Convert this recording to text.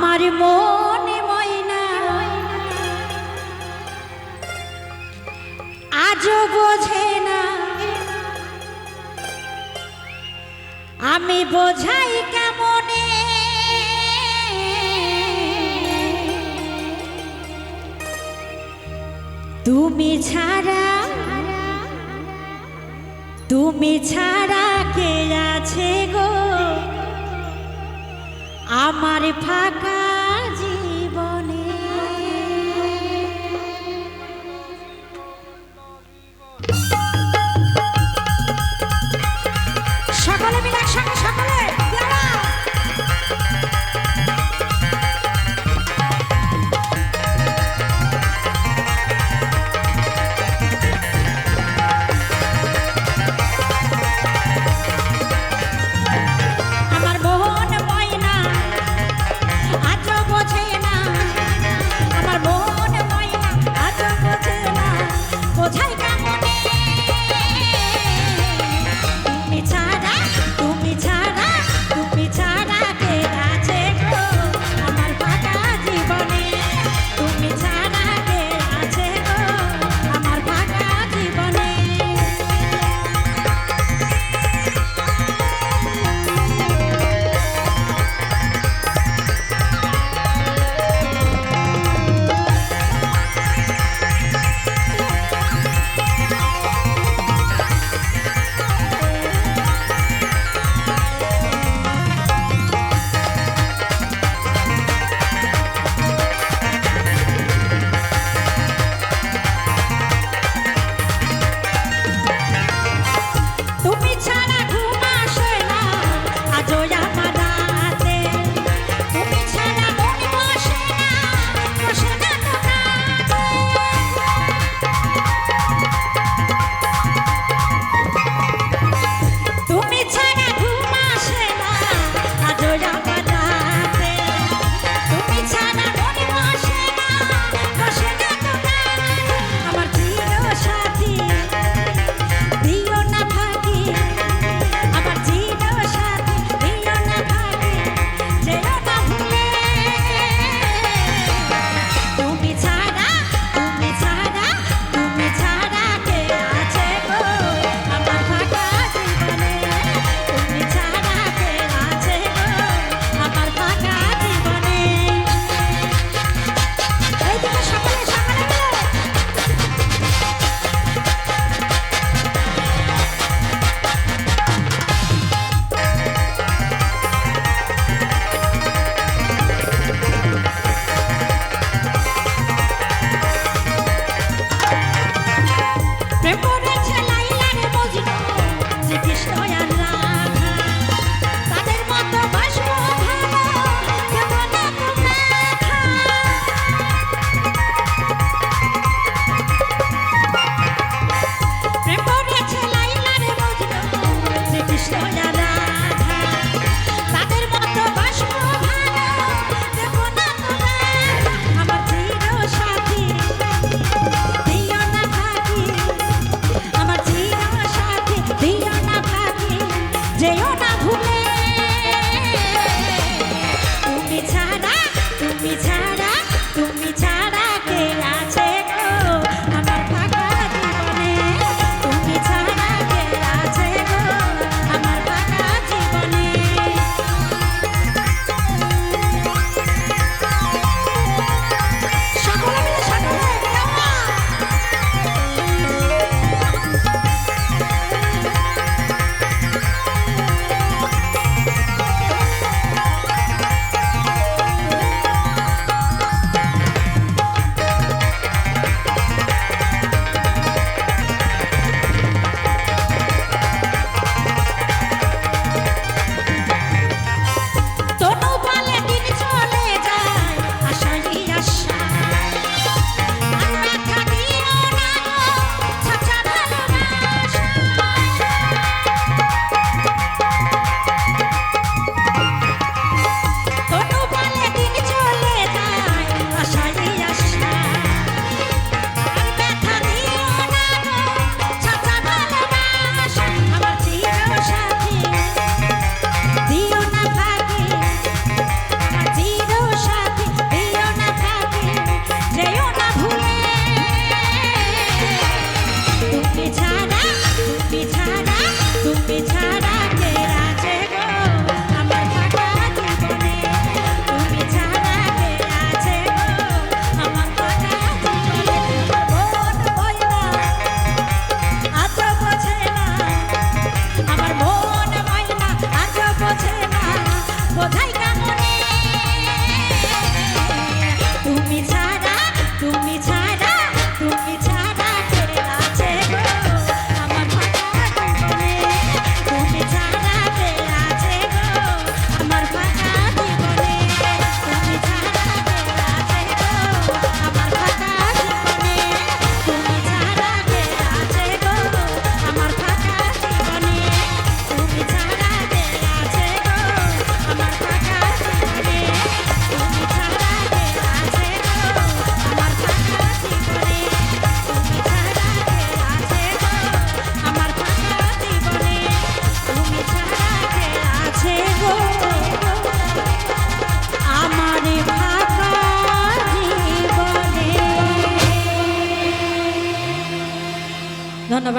আমার মনে ময়না। আজও বোঝে না। আমি বোঝাই কেমনে? তুমি ছাড়া তুমি ছাড়া কে আছে গো? আমার ফাঁকা